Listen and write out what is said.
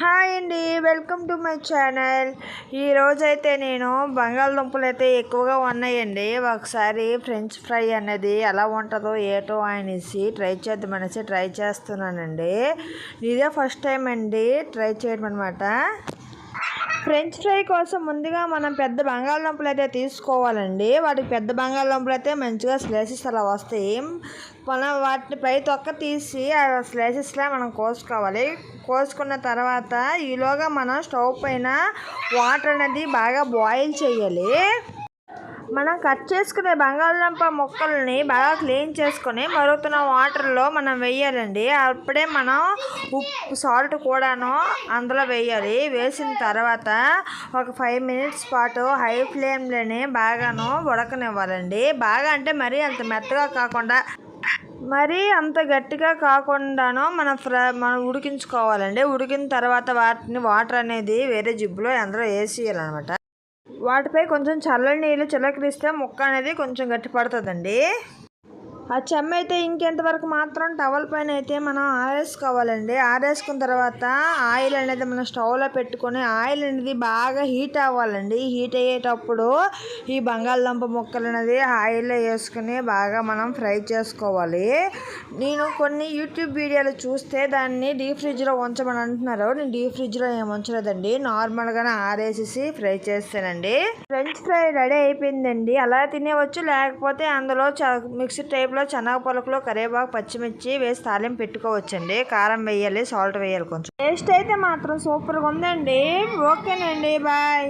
Hi అండి welcome to my channel. ఈరోజైతే నేను బంగాళదుంపలు అయితే ఎక్కువగా ఉన్నాయండి. ఒకసారి ఫ్రెంచ్ ఫ్రై అనేది ఎలా ఉంటుందో ఏటో అనేసి ట్రై చేద్దామనేసి ట్రై చేస్తున్నానండి. ఇదే ఫస్ట్ టైం అండి ట్రై చేయడం అనమాట ఫ్రెంచ్ ఫ్రై కోసం ముందుగా మనం పెద్ద బంగాళదుంపలు అయితే తీసుకోవాలండి. వాటికి పెద్ద బంగాళదుంపలు అయితే మంచిగా స్లైసెస్ అలా వస్తాయి. మనం వాటిని పై తొక్క తీసి ఆ స్లైసెస్లా మనం కోసుకోవాలి. కోసుకున్న తర్వాత ఈలోగా మనం స్టవ్ పైన వాటర్ అనేది బాగా బాయిల్ చేయాలి. మనం కట్ చేసుకునే బంగాళదుంప ముక్కల్ని బాగా క్లీన్ చేసుకొని మరుగుతున్న వాటర్లో మనం వేయాలండి. అప్పుడే మనం ఉప్పు సాల్ట్ కూడాను అందులో వేయాలి. వేసిన తర్వాత ఒక ఫైవ్ మినిట్స్ పాటు హై ఫ్లేమ్లోనే బాగాను ఉడకనివ్వాలండి. బాగా అంటే మరీ అంత మెత్తగా కాకుండా మరీ అంత గట్టిగా కాకుండాను మనం ఫ్రై మనం ఉడికించుకోవాలండి. ఉడికిన తర్వాత వాటిని వాటర్ అనేది వేరే జిబ్బులో అందులో వేసేయాలన్నమాట. వాటిపై కొంచెం చల్లని నీళ్ళు చిలకరిస్తే మొక్క అనేది కొంచెం గట్టిపడుతుందండి. ఆ చెమ్మ అయితే ఇంకెంతవరకు మాత్రం టవల్ పైన అయితే మనం ఆరేసుకోవాలండి. ఆరేసుకున్న తర్వాత ఆయిల్ అనేది మనం స్టవ్లో పెట్టుకొని ఆయిల్ అనేది బాగా హీట్ అవ్వాలండి. హీట్ అయ్యేటప్పుడు ఈ బంగాళదుంప ముక్కలు అనేది ఆయిల్లో వేసుకుని బాగా మనం ఫ్రై చేసుకోవాలి. నేను కొన్ని యూట్యూబ్ వీడియోలు చూస్తే దాన్ని డీప్ ఫ్రిడ్జ్లో ఉంచమని అంటున్నారు. నేను డీప్ ఫ్రిడ్జ్లో ఏమి ఉంచలేదండి. నార్మల్గానే ఆరేసేసి ఫ్రై చేస్తానండి. ఫ్రెంచ్ ఫ్రై రెడీ అయిపోయిందండి. అలా తినేవచ్చు లేకపోతే అందులో మిక్సీ టైప్ లో శనగ పలుకులో కరివేపాకు పచ్చిమిర్చి వేసి తాలింపు పెట్టుకోవచ్చండి. కారం వేయాలి సాల్ట్ వేయాలి కొంచెం. టేస్ట్ అయితే మాత్రం సూపర్గా ఉందండి. ఓకేనండి బాయ్.